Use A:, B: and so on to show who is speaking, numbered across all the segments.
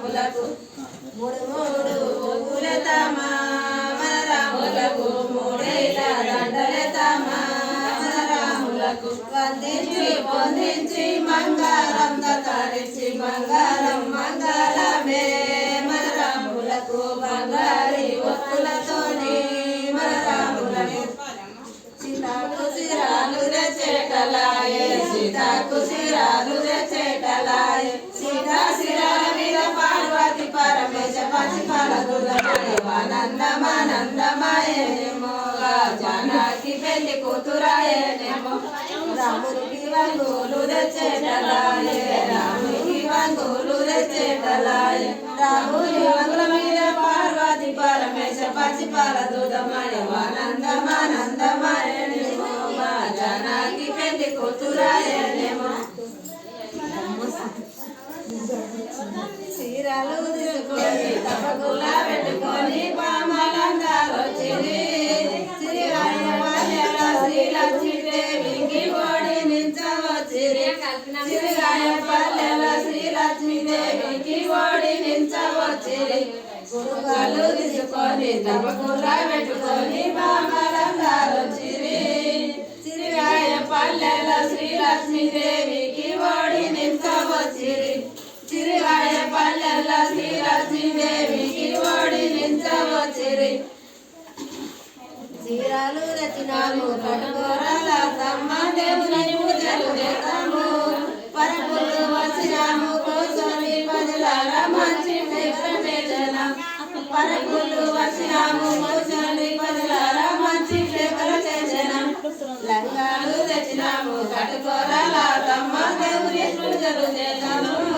A: రాములకు మూడు మూడు పూలతమా మన రాములకు మూడేళ్ళ దండలతమా మన రాములకు వందించి పొందించి మంగళం దతరించి మంగళం మంగళమే మన రాములకు బంగారి ఒత్తులతోని మన రాములను సీతాకు సిరాలు చేటలాయే సీతాకు సిరాలు చేటలాయే సీతా పార్వతి పరమేశ పసి ఆనందమానందమాయనేమో పెళ్ళి కూతురాయనేమో రామునికి వంగులు తెచ్చేటలాయే రామునికి వంగులు తెచ్చేటలాయే రాముని వంగుల మీద పార్వతి పరమేశ పసి పాల దూదమయమానందమానందమాయనేమో పెళ్ళి కూతురాయనేమో చీరలు తీసుకొని తప్పకులా పెట్టుకొని పామలందాలు వచ్చింది శ్రీలక్ష్మీదేవికి ఓడి నించవచ్చిరి. శ్రీరాయ శ్రీలక్ష్మీదేవికి ఓడి నించవచ్చిరి. గురుగాలు తీసుకొని తప్పకులా పెట్టుకొని చీరాలు రచినాము కడుకోరాల తమ్మ దేవుని పూజలు చేస్తాము పరపులు వచ్చినాము మంచి చేసిన పరపులు వచ్చినాము కూర్చొని మంచి లంగాలు తెచ్చినాము కట్టుకోరాల తమ్మ దేవుని పూజలు చేస్తాము.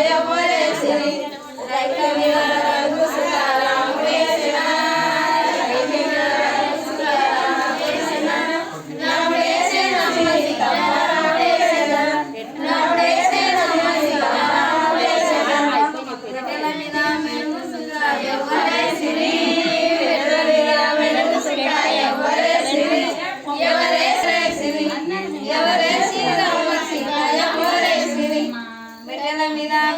A: Misericordia por el i mean that